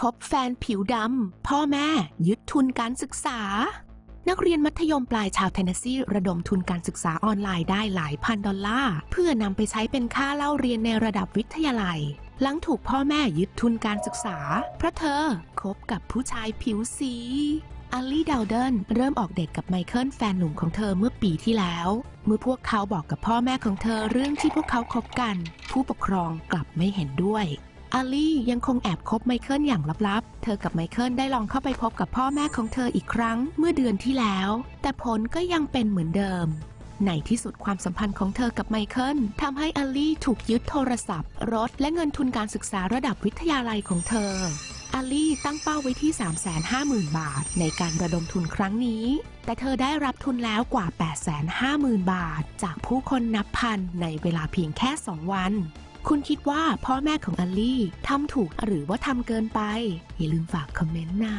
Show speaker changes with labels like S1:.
S1: คบแฟนผิวดำ พ่อแม่ ยึดทุนการศึกษา นักเรียนมัธยมปลายชาวเทนเนสซีระดมทุนการศึกษาออนไลน์ได้หลายพันดอลลาร์ เพื่อนำไปใช้เป็นค่าเล่าเรียนในระดับวิทยาลัย หลังถูกพ่อแม่ยึดทุนการศึกษา เพราะเธอคบกับผู้ชายผิวสีอัลลี่ดาวเดนเริ่มออกเดทกับไมเคิลแฟนหนุ่มของเธอเมื่อปีที่แล้ว เมื่อพวกเขาบอกกับพ่อแม่ของเธอเรื่องที่พวกเขาคบกัน ผู้ปกครองกลับไม่เห็นด้วย อาลี่ยังคงแอบคบไมเคิลอย่างลับๆ เธอกับไมเคิลได้ลองเข้าไปพบกับพ่อแม่ของเธออีกครั้งเมื่อเดือนที่แล้ว แต่ผลก็ยังเป็นเหมือนเดิม ในที่สุดความสัมพันธ์ของเธอกับไมเคิลทำให้อาลี่ถูกยึดโทรศัพท์ รถ และเงินทุนการศึกษาระดับวิทยาลัยของเธอ อาลี่ตั้งเป้าไว้ที่ 350,000 บาท ในการระดมทุนครั้งนี้ แต่เธอได้รับทุนแล้วกว่า 850,000 บาท จากผู้คนนับพันในเวลาเพียงแค่ 2 วัน คุณคิดว่าพ่อแม่ของอลลี่ทำถูกหรือว่าทำเกินไป อย่าลืมฝากคอมเมนต์นะ